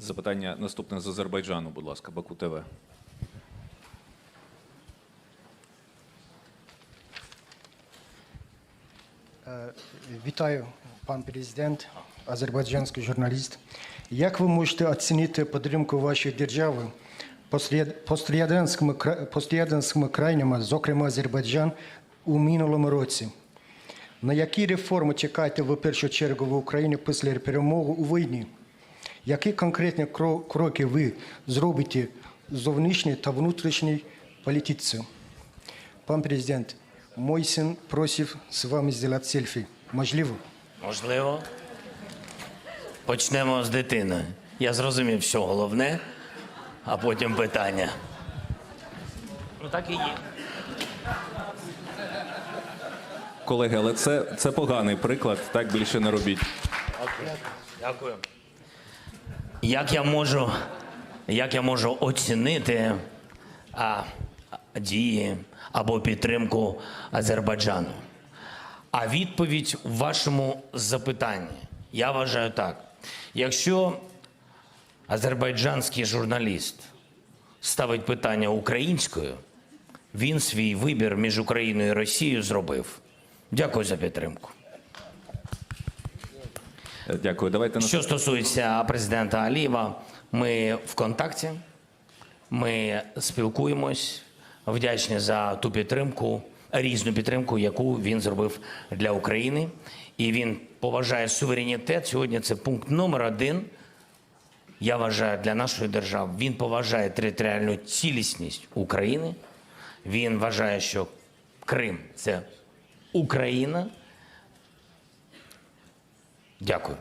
Запитання наступне з Азербайджану, будь ласка, Баку ТВ. Е, Вітаю, пан президент, азербайджанський журналіст. Як ви можете оцінити підтримку вашої держави пострядянськими, країнами, зокрема Азербайджан, у минулому році? На які реформи чекаєте ви першу чергу в Україні після перемоги у війні? Які конкретні кроки ви зробите зовнішній та внутрішній політиці? Пан президент, мой син просив з вами зробити селфі. Можливо? Можливо. Почнемо з дитини. Я зрозумів, що головне, а потім питання. Ну так і є. Колеги, але це, це поганий приклад, так більше не робіть. Дякую. Як я можу, як я можу оцінити а, дії або підтримку Азербайджану? А відповідь в вашому запитанні. Я вважаю так. Якщо азербайджанський журналіст ставить питання українською, він свій вибір між Україною і Росією зробив. Дякую за підтримку. Дякую. Давайте Що стосується президента Алієва, ми в контакті, ми спілкуємось, вдячні за ту підтримку, різну підтримку, яку він зробив для України. І він поважає суверенітет. Сьогодні це пункт номер один. Я вважаю для нашої держави. Він поважає територіальну цілісність України. Він вважає, що Крим це Україна. Дякую.